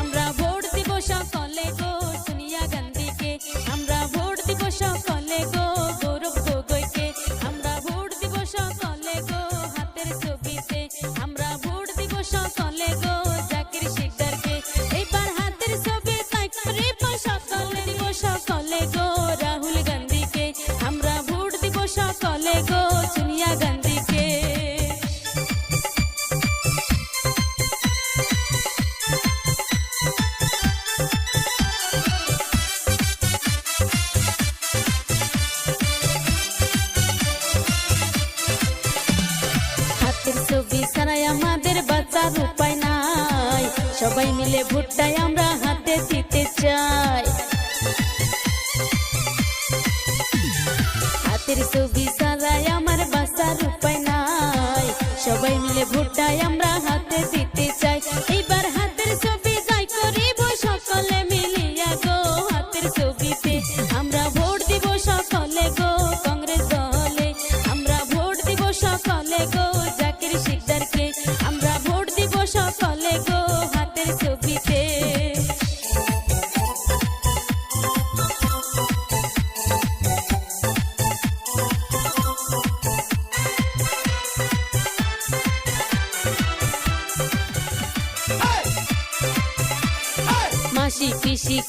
আমরা ভোট দিব সকলে গো সোনিয়া গান্ধীকে। আমরা ভোট দিব সকলে গো গৌরব গগৈকে। আমরা ভোট দিব সকলে হাতের ছবিতে। আমরা ভোট দিব সকলে বাঁচার উপায় নাই। সবাই মিলে ভুট্টায় আমরা হাতে দিতে চাই। হাতের ছবি ছাড়াই আমার বাঁচার উপায় নাই। সবাই মিলে ভোটটাই আমরা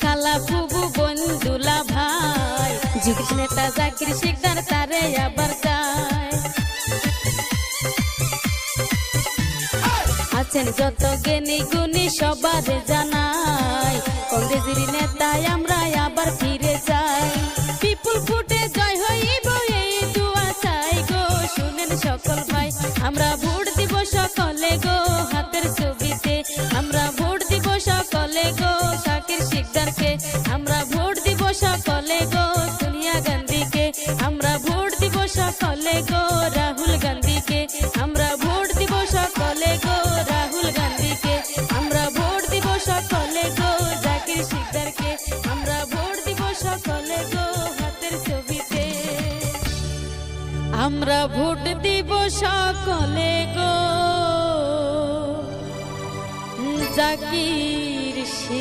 খালা ফুবু বন্ধুলা ভাই। নেতা তারে আবার আছেন যত জ্ঞানী গুণী সবার জানাই। কংগ্রেসের আমরা আবার ফিরে যাই। বিপুল ফুটে জয় হইব, এই দুয়া চাই গো। শুনেন সকল ভাই, আমরা আমরা ভোট দিব সকলে গো। জাকির শিকদার